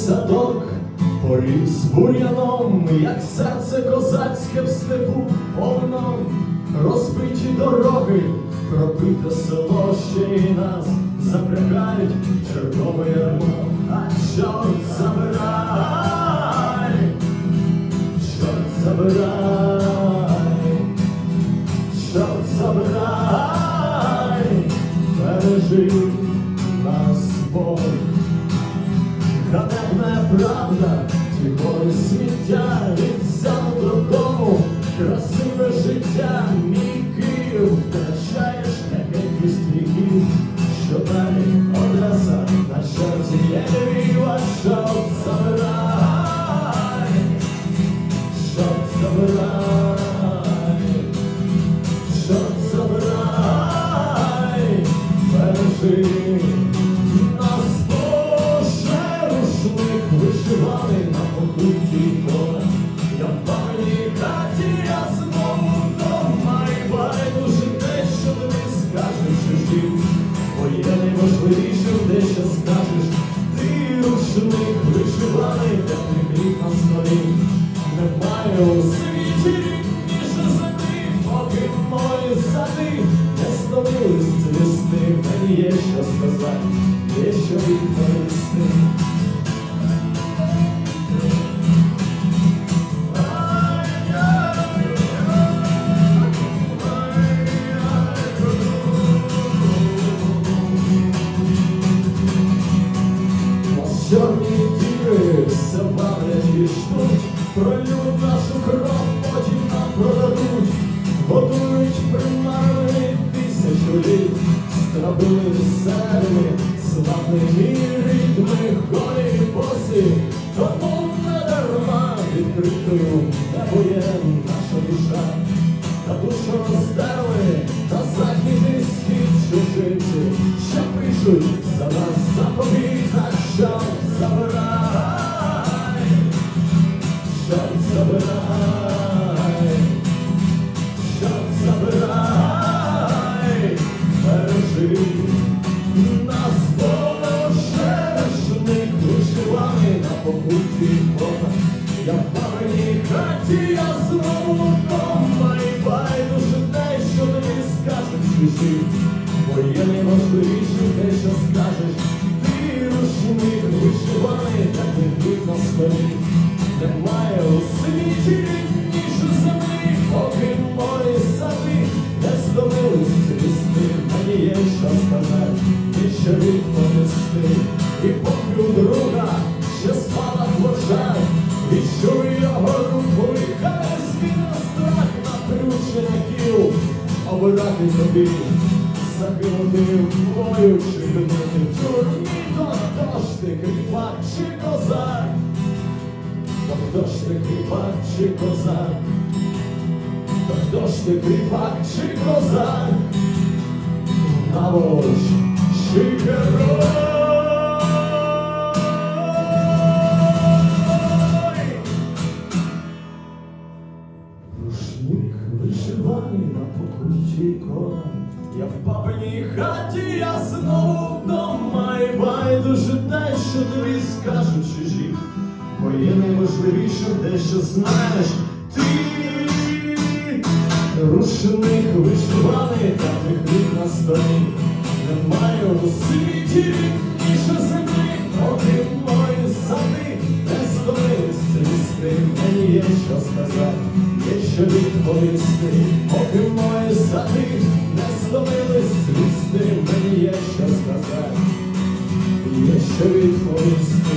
садок поріс бур'яном, як серце козацьке в степу повно, розбиті дороги, пробите село ще й нас запрягають чергове ярмо, а чорт забирай, чорт забирай, чорт забирай, бережи правда, гори сміття відсяв додому, красиве життя, мій Київ, втрачаєш таких віків, що далі одеса на чорті є Львів, а що забирай, що забирай, що забирай, бережи що сказати, є що відповісти. Чорні діри все бавлять і ждуть, прольють Славними ритми, голі боси, тому не дарма відкритою наша Я в пам'ятній хаті, я знову вдома і байдуже те, що тобі скажуть чужі. Бо є найважливіше те, що скажеш. Ти рушник вишиваний, так не хліб на столі. Немає у світі рідніше землі, поки мої сади не здобились цвісти. Мені є що Обирати тобі, загинути в бою, чи гнити в то хто ж ти, кріпак чи козак? Та хто ж ти кріпак чи козак? Та хто ж ти кріпак чи козак? Навож чи герой? Вишиваний на покуті ікона. Я в папиній хаті, я знову вдома і байдуже те, що тобі скажуть чужі. Бо є найважливіше те, що знаєш ти. Рушник вишиваний, та хліб на столі. Немає у світі рідніше землі, поки мої сади не стомились цвісти. Мені є що сказати, що відповісти, поки мої сади не стомились цвісти. Мені є що сказати, є що відповісти.